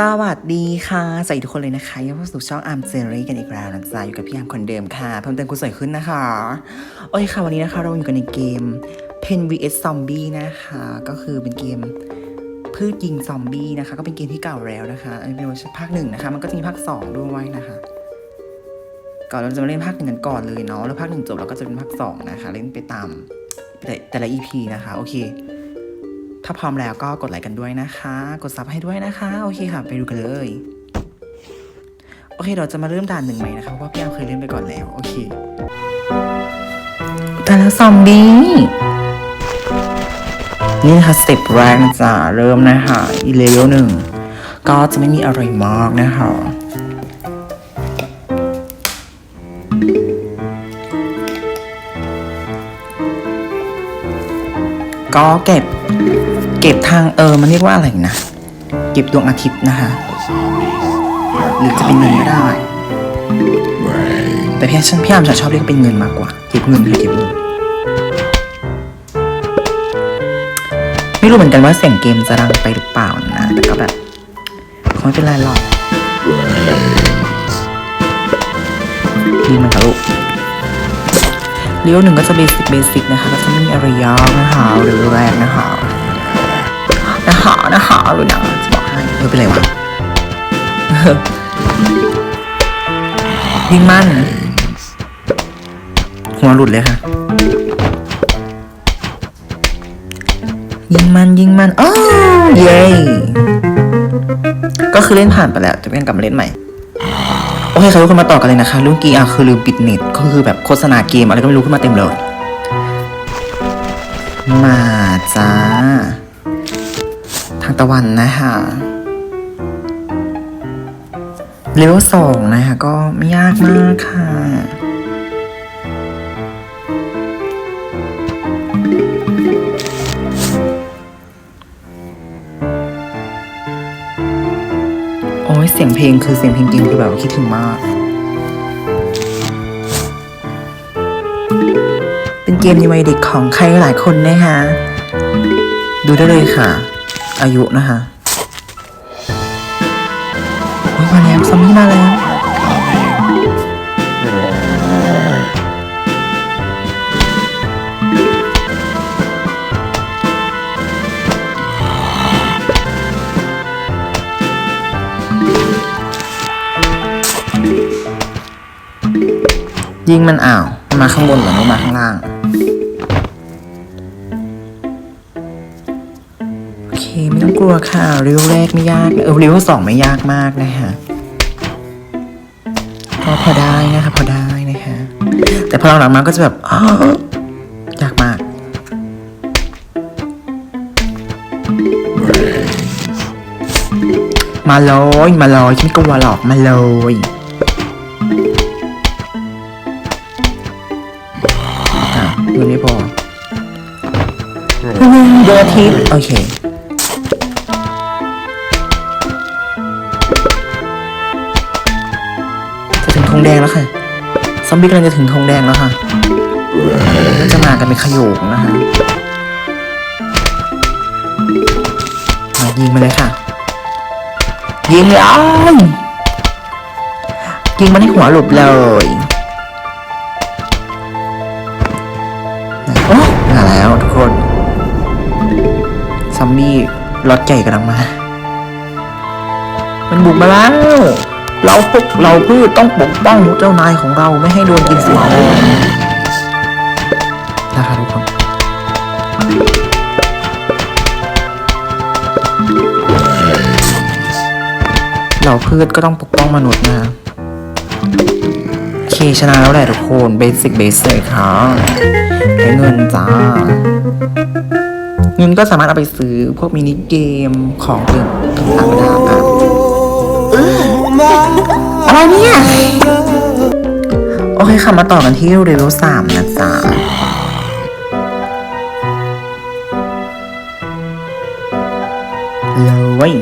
สวัสดีค่ะสวัสดีทุกคนเลยนะคะยินดีต้อนรับสู่ช่องอาร์มเจอรี่กันอีกแล้วนะจ๊ะอยู่กับพี่อาร์มคนเดิมค่ะ เพิ่มเติมคุณสวยขึ้นนะคะ โอเคค่ะ วันนี้นะคะเราอยู่กันในเกม Pen vs Zombie นะคะ ก็คือเป็นเกมพืชยิงซอมบี้นะคะ ก็เป็นเกมที่เก่าแล้วนะคะอันนี้เป็นเวอร์ชันภาคหนึ่งนะคะ มันก็จะมีภาคสองด้วยนะคะ ก่อนเราจะมาเล่นภาคหนึ่งกันก่อนเลยเนาะแล้วภาคหนึ่งจบเราก็จะเป็นภาคสองนะคะ เล่นไปตามแต่แต่ละ EP นะคะ โอเค ถ้าพร้อมแล้วก็กดไลค์กันด้วยนะคะ กดซับให้ด้วยนะคะ โอเคค่ะ ไปดูกันเลย โอเค เราจะมาเริ่มด่านหนึ่งใหม่นะคะ เพราะว่าพี่แอมเคยเล่นไปก่อนแล้ว โอเคแต่แล้วซอมบี้นี่นะคะสเต็ปแรกนะจะเริ่มนะคะอีเลเวลหนึ่งก็จะไม่มีอะไรมากนะคะก็เก็บ เก็บทางเออมันเรียกว่าอะไรนะ เก็บดวงอาทิตย์นะคะหรือจะเป็นเงินก็ได้ แต่พี่ฉันพี่อามฉันชอบเรียกเป็นเงินมากกว่า เก็บเงินค่ะเก็บเงินไม่รู้เหมือนกันว่าเสียงเกมจะดังไปหรือเปล่านะ แต่ก็แบบคงไม่เป็นไรหรอกนี่มันค่ะลูก เลี้ยวหนึ่งก็จะเบสิกเบสิกนะคะก็จะไม่มีอะไรยากนะคะหรือแรกนะคะนะคะนะคะหรือหนังจะบอกให้เออเป็นไรวะยิงมันหัวหลุดเลยค่ะยิงมันยิงมันอ้าวเย้ก็คือเล่นผ่านไปแล้วจะเป็นกลับมาเล่นใหม่ โอเคค่ะทุกคนมาต่อกันเลยนะคะเรื่องกี้อะคือลืมปิดเน็ตก็คือแบบโฆษณาเกมอะไรก็ไม่รู้ขึ้นมาเต็มเลย มาจ้า ทางตะวันนะคะเลเวลสองนะคะก็ไม่ยากมากค่ะ เสียงเพลงคือเสียงเพลงจริงคือแบบคิดถึงมาก เป็นเกมในวัยเด็กของใครหลายคนนะคะ ดูได้เลยค่ะ อายุนะคะโอ้ยมาแล้วซอมบี้มาแล้ว ยิงมันอ้าวมันมาข้างบนหรือไม่มาข้างล่างโอเคไม่ต้องกลัวค่ะเรียวแรกไม่ยากเออเรียวสองไม่ยากมากนะคะก็พอได้นะคะพอได้นะคะแต่พอหลังๆมาก็จะแบบอ้าวยากมากมาเลยมาเลยฉันไม่กลัวหรอกมาเลย อะเงินไม่พอเดอร์ทิปโอเคจะถึงธงแดงแล้วค่ะ ซอมบี้กำลังจะถึงธงแดงแล้วค่ะน่าจะมากันเป็นขโยงนะคะมายิงมาเลยค่ะ ยิงเลยยิงมันให้หัวหลบเลย อมบี้รถใหญ่กำลังมา มันบุกมาแล้ว เราพวกเราพืชต้องปกป้องเจ้านายของเราไม่ให้โดนกินสมองนะคะทุกคนเราพืชก็ต้องปกป้องมนุษย์นะโอเคชนะแล้วแหละทุกคนเบสิกเบสิกค่ะได้เงินจ้า เงินก็สามารถเอาไปซื้อพวกมินิเกมของเติมต่างๆได้ค่ะอะไรเนี่ย โอเคค่ะ มาต่อกันที่เรเวลสามนะจ๊ะเลย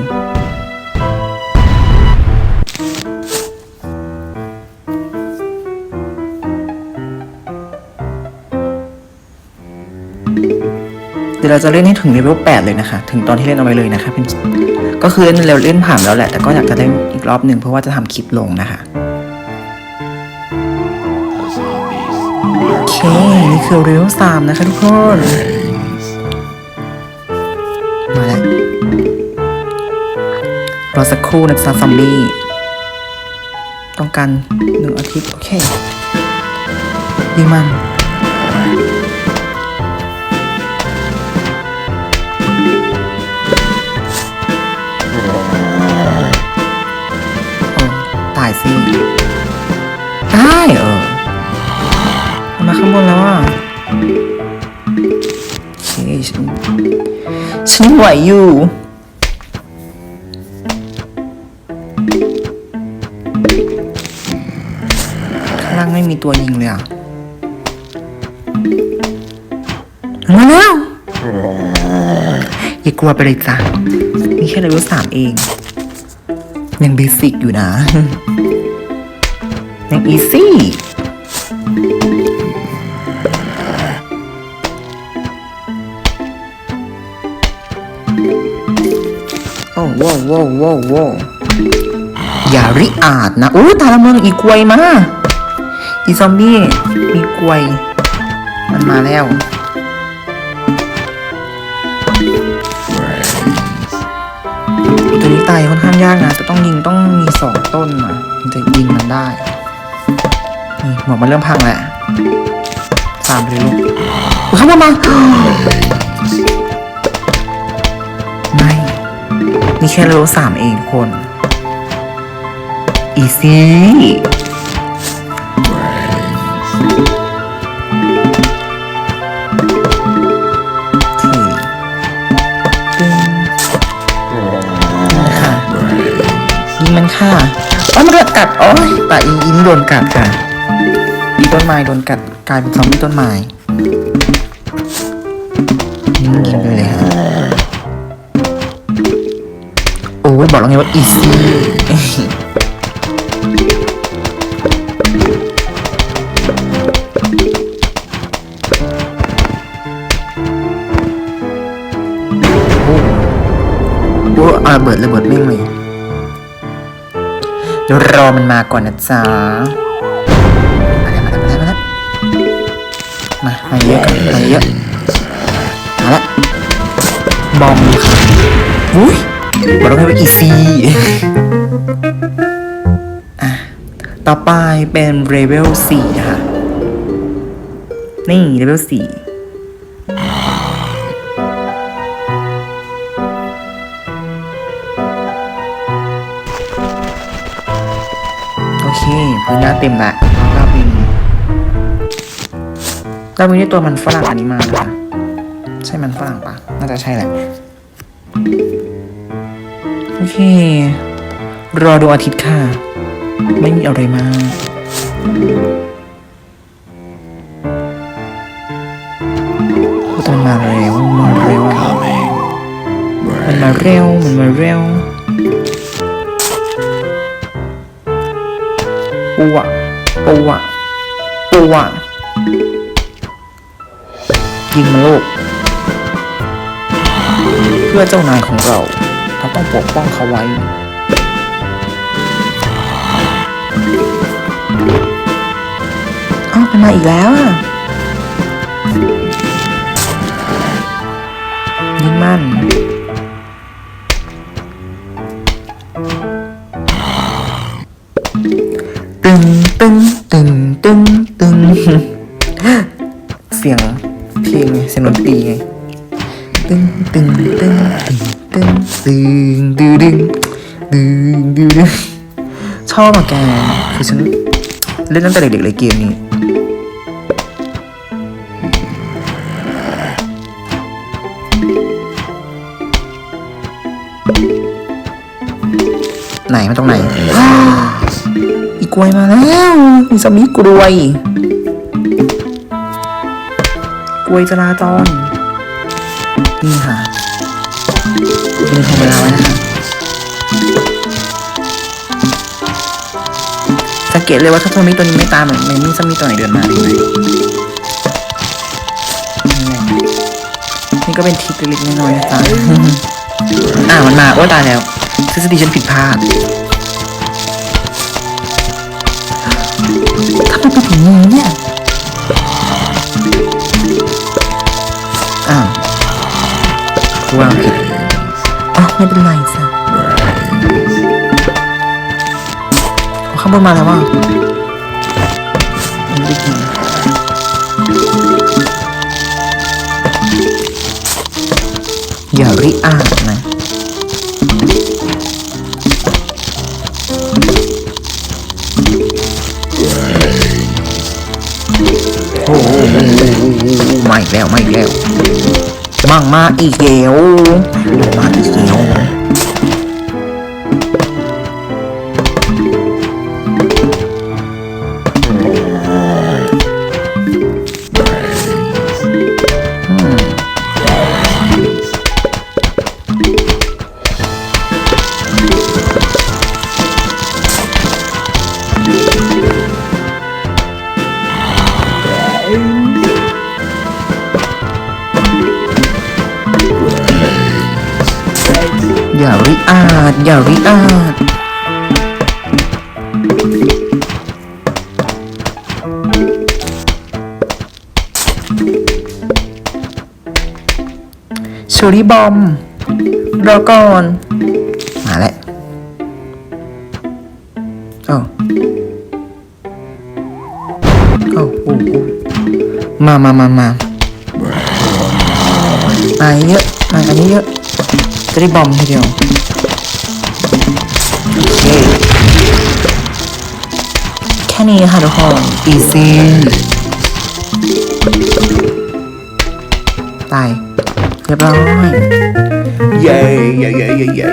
ดี๋ยวเราจะเล่นให้ถึงเลเวล8เลยนะคะ ถึงตอนที่เล่นเอาไว้เลยนะคะเป็นก็คือเล่นเร็วเล่นผ่านแล้วแหละ แต่ก็อยากจะเล่นอีกรอบหนึ่งเพราะว่าจะทำคลิปลงนะคะโอเคนี่คือเรเวลสามนะคะทุกคนมาแล้วรอสักครู่นะจ๊ะซอมบี้ต้องการหนึ่งอาทิตย์โอเคยิงมันายสิ ได้เออมันมาข้างบนแล้วอะโอเคฉันฉันไหวอยู่ข้างล่างไม่มีตัวยิงเลยอะมาแล้วอย่ากลัวไปเลยจ้ะนี่แค่เลเวลสามเอง ยังเบสิกอยู่นะ ยังอีซี่โอ้ว้าวว้าวว้าวว้าวอย่าริอาดนะโอ้ยตาละเมืองอีกวยมา อีซอมบี้ มีกวย มันมาแล้ว นี้ตายค่อนข้างยากนะจะต้องยิงต้องมีสองต้นนะถึงจะยิงมันได้ นี่หมวกมันเริ่มพังแหละสามไปเลยลูกเข้ามามาไม่นี่แค่เลเวลสามเองคน อีซี่ โอ้ยแต่อีอีนี่โดนกัดค่ะอีต้นไม้โดนกัดกลายเป็นซอมบี้ต้นไม้ยิงยิงไปเลยค่ะโอ้ยบอกแล้วไงว่า easy โอ้โอ้อาระเบิดระเบิดแม่งเลย รอมันมาก่อนนะจ๊ะมาแล้วมาแล้วมาแล้วมาแล้วมามาเยอะกันมาเยอะมาละบอมค่ะอุ้ยบอกแล้วไว่า easy อะต่อไปเป็นเลเวล4ค่ะ นี่เลเวล4 เคพื้นหน้าเต็มละรอบนี้รอบนี้ได้ตัวมันฝรั่งอันนี้มานะคะใช่มันฝรั่งปะน่าจะใช่แหละโอเค รอดวงอาทิตย์ค่ะ ไม่มีอะไรมากโอ้แต่มันมาเร็วมันมาเร็วอะมันมาเร็วมันมาเร็ว ปัวปัวยิงมันลูกเพื่อเจ้านายของเราเราต้องปกป้องเขาไว้ อ้าวมันมาอีกแล้วอะยิงมัน ดนตรีไงตึงตึงตึงตึงตึงตึงดึงดึงดึงดึงดึงชอบอะแกคือฉันเล่นตั้งแต่เด็กๆเลยเกมนี้ไหนมาตรงไหนอีกลวยมาแล้วมีสมีกลวย กลวยจราจร นี่ค่ะมีทำเวลาไว้นะคะสังเกตเลยว่าถ้าโทมิตัวนี้ไม่ตามเหมือนไม่มีสมีตัวไหนเดินมาดีไหนี่ไงนี่ก็เป็นทริคเล็กๆน้อยๆนะจ๊ะอ่ามันมาโอ้ตายแล้วทฤษฎีฉันผิดพลาดทำไมเป็นอย่างนี้เนี่ย วางผิดอ๋อ มากมากอีกแล้วมากอีกแล้วาริอาดเชอรี่บอม รอก่อน มาแล้วเอ้าเอ้โอ้โอ้มามามามามาเยอะมาอันนี้เยอะจะได้บอมทีเดียว นี้ค่ะทุกคน easy ตายเรียบร้อยเย้เย้เย้เย้เย้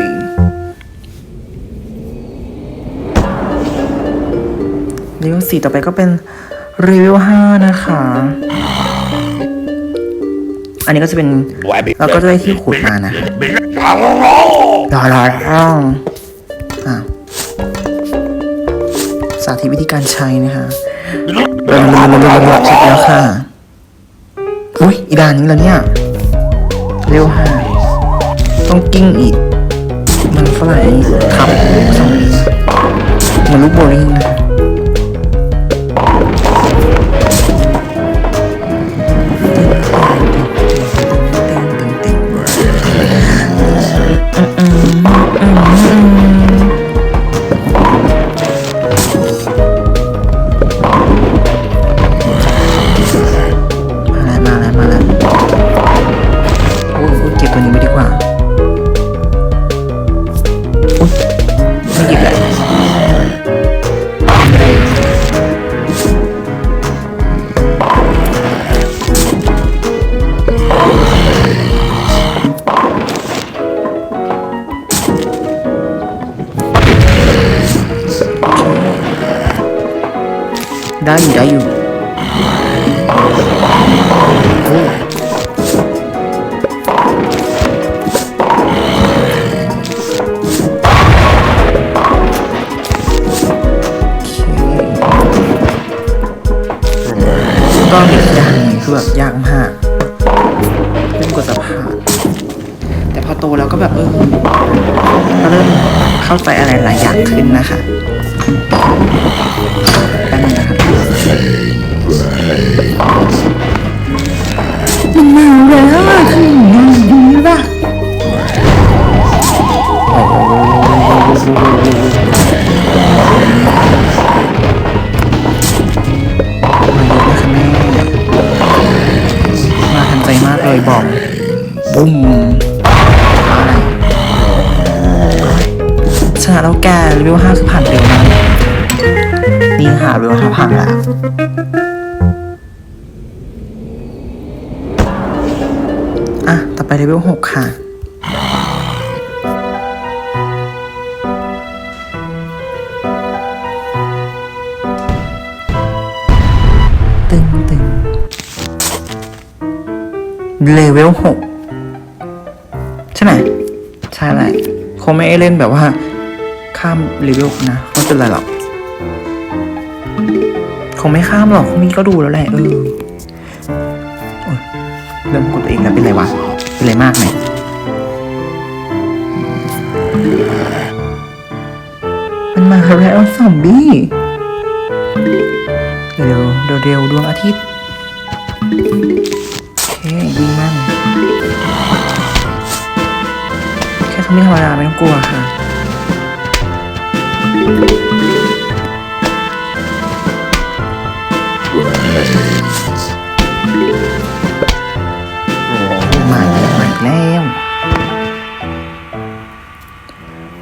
รีวิวสี่ต่อไปก็เป็นรีวิวห้านะคะ อันนี้ก็จะเป็นเราก็จะได้ที่ขุดมานะรอรอรอาธิตวิธีการใช้นะคะเราเราเราเช็คแล้วค่ะ อุ้ยอีดานนี้แล้วเนี่ย เร็วค่ะ ต้องกิ้งอีก มันฝรั่งครับสองเหมือนลูกโบลิ่งนะคะ เข้าใจอะไรหลายอย่างขึ้นนะคะ แล้วแกรีวิวห้าคือผ่านเร็วมากนี่ค่ะรีวิวห้าผ่านแล้วอะต่อไปเลเวลหกค่ะตึงตึงเลเวลหกใช่ไหมใช่แหละคงไม่เล่นแบบว่า ข้ามเลเวลนะไม่เป็นไรหรอกคงไม่ข้ามหรอกคงมีก็ดูแล้วแหละเออโอ๊ยเริ่มกดตัวเองแล้วเป็นไรวะ เป็นไรมากไหมมันมาแล้วซอมบี้เร็วเร็วเร็วดวงอาทิตย์โอเคยิงมันแค่ซอมบี้ธรรมดาไม่ต้องกลัวค่ะ มาอีกแล้ว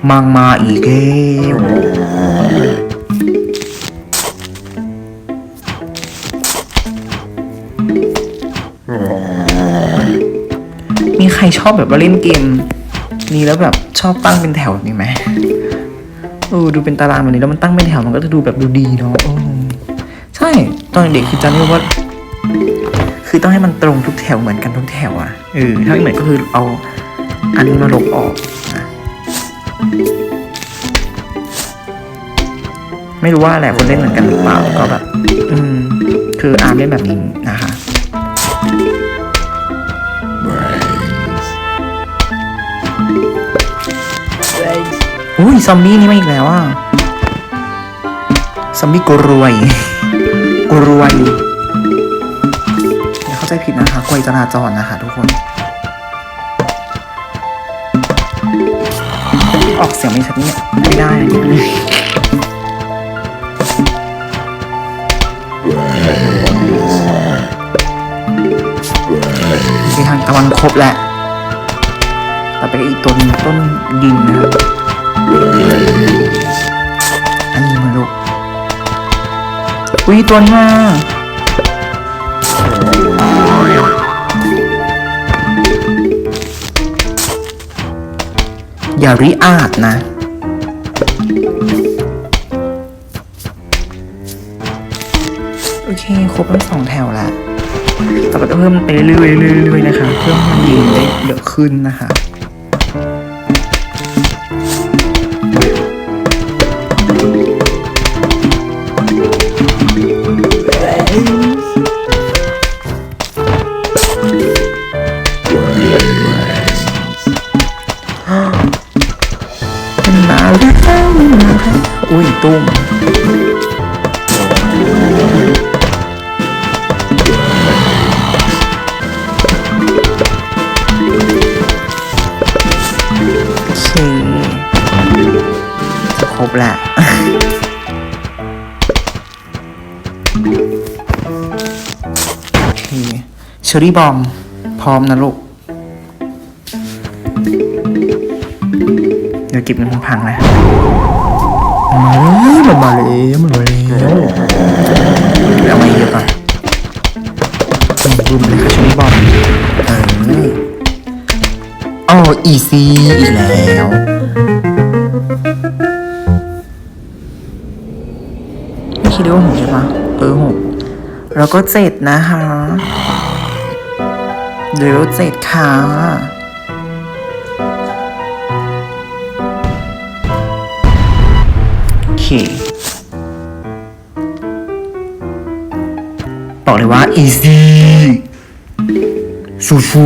มังมาอีกแล้วมีใครชอบแบบว่าเล่นเกมนี้แล้วแบบชอบตั้งเป็นแถวนี้ไหม เออดูเป็นตารางแบบนี้แล้วมันตั้งเป็นแถวมันก็จะดูแบบดูดีเนาะใช่ตอนเด็กคือจำได้ว่า คือต้องให้มันตรงทุกแถวเหมือนกันทุกแถวอะเออถ้าไม่เหมือนก็คือเอาอันนี้มาลบออกนะไม่รู้ว่าแหละคนเล่นเหมือนกันหรือเปล่าก็แบบ อืม คืออาร์มเล่นแบบนี้นะคะ อุ้ยซอมบี้นี่มาอีกแล้วอะซอมบี้กรวยกรวยอย่าเข้าใจผิดนะคะกวยจราจรนะคะทุกคน ออกเสียงไม่ชัดเนี่ยไม่ได้นะเนี่ทางตะวันครบแหละแต่ไปอีกต้นงต้นดินนะครับ อุ้ยตัวหน้าอย่าริอาดนะ โอเค ครบทั้งสองแถวแล้วต่อไปก็เพิ่มไปเรื่อยๆนะคะ เพื่อให้มันได้เยอะขึ้นนะคะ เชอรี่บอม พร้อมนะลูก เดี๋ยวเก็บเงินพังๆนะมันมาแล้วมันมาแล้วเอามาเยอะก่อนรุมเลยค่ะช่บอลเอออ๋ออีซีอีกแล้วไม่คิดว่าหกใช่ปะเออหกแล้วก็เจ็ดนะคะ เดี๋ยเจ็ดค่ะโอเคบอกเลยว่า easy ฟูฟู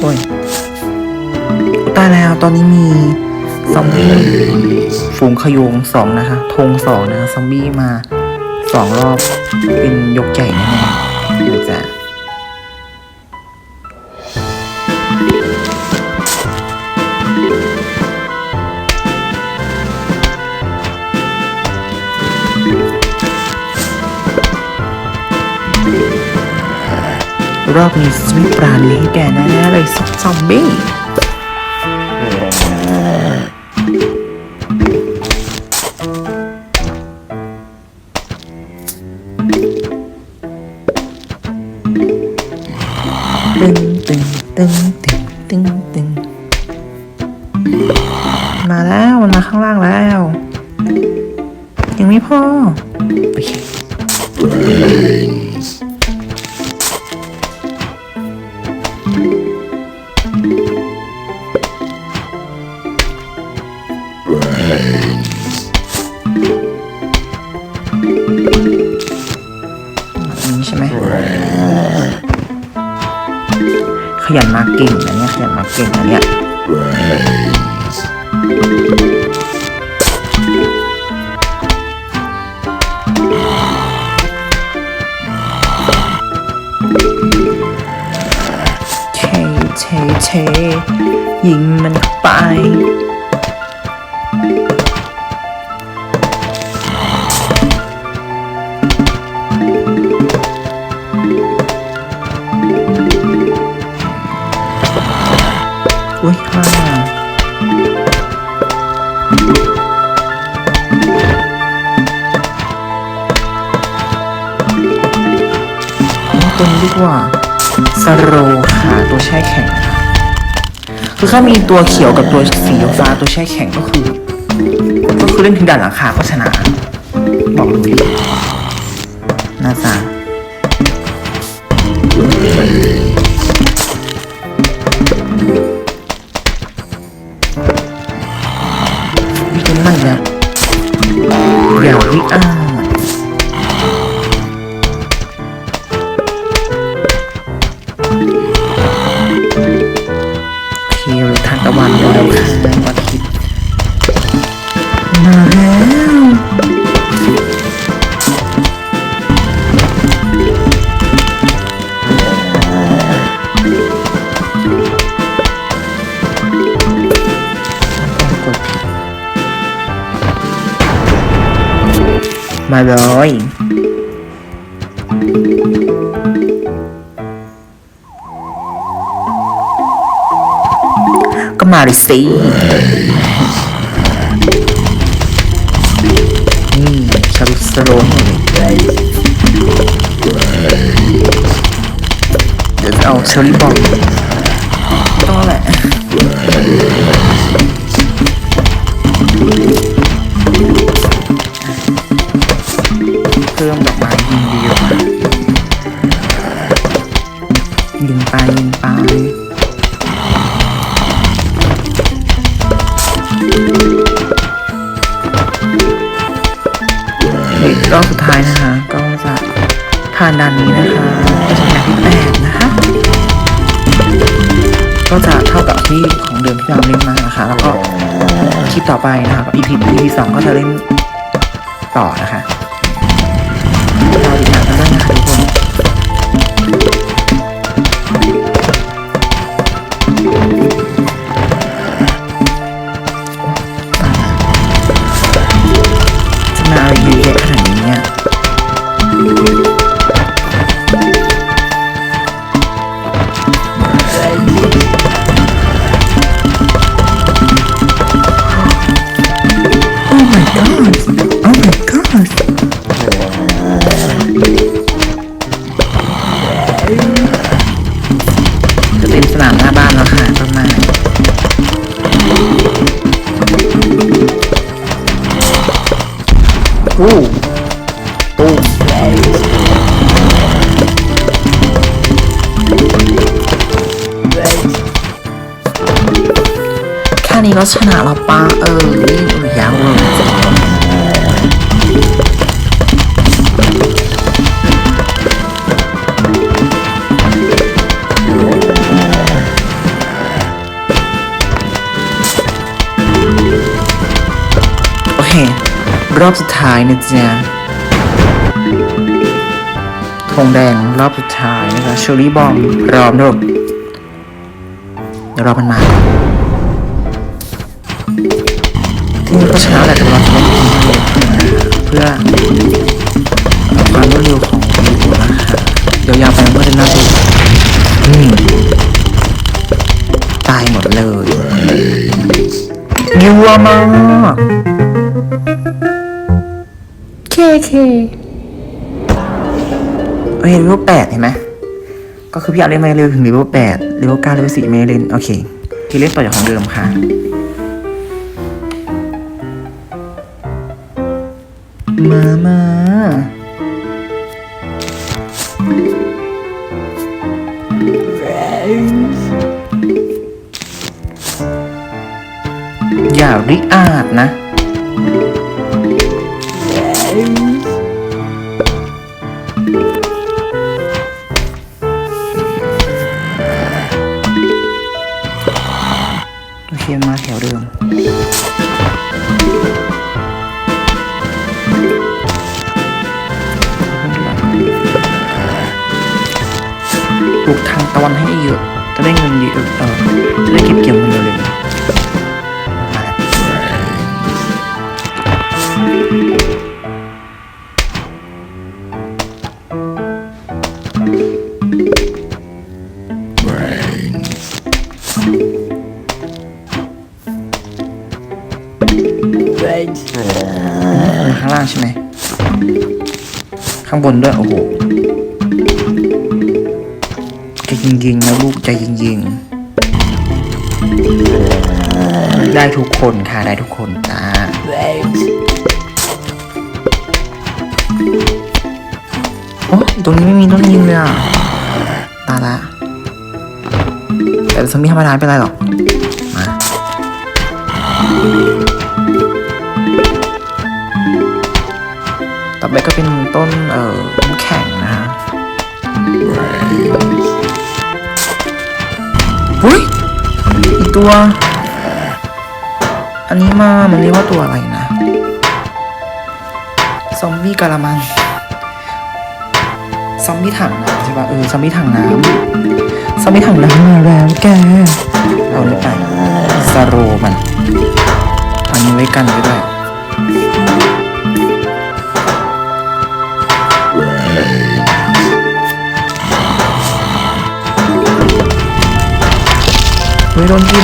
โอ้ยตายแล้วตอนนี้มี ฝูงขยงสองนะคะธงสองนะคะซอมบี้มาสองรอบเป็นยกใหญ่แน่ๆนะจ๊ะรอบนี้จะไม่ปราณีให้แกแน่ๆเลยซอมบี้ มาแล้วมันมาข้างล่างแล้ว ยังไม่พอใช่ไขยันมาเก่งนะเนี่ยขยันมาเก่งนะเนี่ย อุ้ยฮ่าเอาตัวนี้ดีกว่าสโรค่ะตัวแช่แข็งค่ะคือถ้ามีตัวเขียวกับตัวสีฟ้าตัวแช่แข็งก็คือ ก็คือเล่นถึงด่านหลังคาก็ชนะ บอกเลยน่าจะ มาเลยก็มาเลยสินี่ชาลุ รอบสุดท้ายนะคะ ก็จะผ่านด่านนี้นะคะก็จะเป็นด่านที่แปดนะคะ ก็จะเท่ากับที่ของเดิมที่เราเล่นมานะคะ แล้วก็คลิปต่อไปนะคะอีพีที่สองก็จะเล่นต่อนะคะ สนามหน้าบ้านแล้วค่ะประมาณอู้ตู้แค่นี้ก็ชนะ รอบสุดท้ายนะจ๊ะธงแดงรอบสุดท้ายนะคะเชอรี่บอมรอมรบเดี๋ยวรอมันมาที่นี่ก็ชนะแหละแต่เราจะเล่นทีมเพื่อความรวดเร็วของวีดีโอนะคะเดี๋ยวยาวไปมันก็จะน่าดูอืมตายหมดเลยยัวมาก เคเคโอเคเลเวลแปดเห็นไหมก็คือพี่เอาเล่นมาเร็วถึงเลเวลแปดเลเวลเก้าเลเวลสี่ไม่เล่นโอเคที่เล่นต่อจากของเดิมค่ะมามาอย่าริอาดนะ บนด้วย โอ้โหใจยิงๆนะลูกใจยิงๆ ได้ทุกคนค่ะ ได้ทุกคนจ้าโอ้ตรงนี้ไม่มีต้นยิงเลยอะ ตาละแต่สมิธรรมดาไม่เป็นไรหรอก มา ต่อไปก็เป็นต้นเอ่อน้ำแข็งนะฮะอุ้ยอีกตัว อันนี้มามันเรียกว่าตัวอะไรนะซอมบี้กะละมังซอมบี้ถังน้ำใช่ปะเออซอมบี้ถังน้ำซอมบี้ถังน้ำมาแล้วแกเอาเลยไปสโรมันอันนี้ไว้กันไว้ด้วย เฮ้ยโดนกิ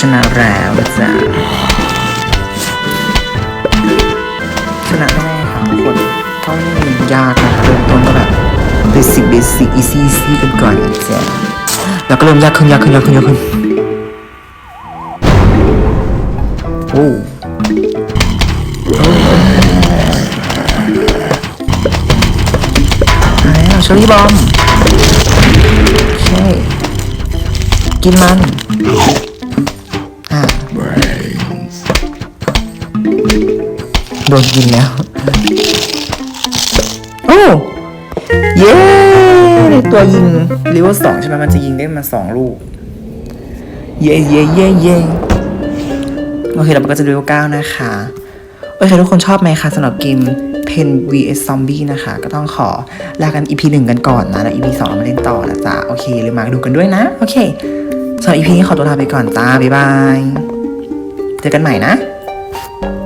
ชนะแล้วนะจ๊ะชนะแน่ค่ะทุกคนต้องยากนะคะเริ่มต้นก็แบบเบสิกเบสิกอีซี่อีซี่กันก่อนนะจ๊ะแล้วก็เริ่มยากขึ้นยากขึ้นยากขึ้นยากขึ้นโอ้มาแล้วเชอรี่บอมโอเคกินมัน โดนกินแล้ว โอ้ เย้ตัวยิงลิเวอร์สองใช่ไหมมันจะยิงได้มาสองลูก เย้เย้เย้เย้โอเคแล้วมันก็จะเลเวลเก้านะคะ โอเคทุกคนชอบไหมคะสำหรับเกม Pen vs Zombie นะคะ ก็ต้องขอลากัน EP หนึ่งกันก่อนนะ แล้ว EP สองเรามาเล่นต่อนะจ๊ะ โอเคหรือมาดูกันด้วยนะ โอเคสำหรับ EP นี้ขอตัวลาไปก่อนจ้า บ๊ายบาย เจอกันใหม่นะ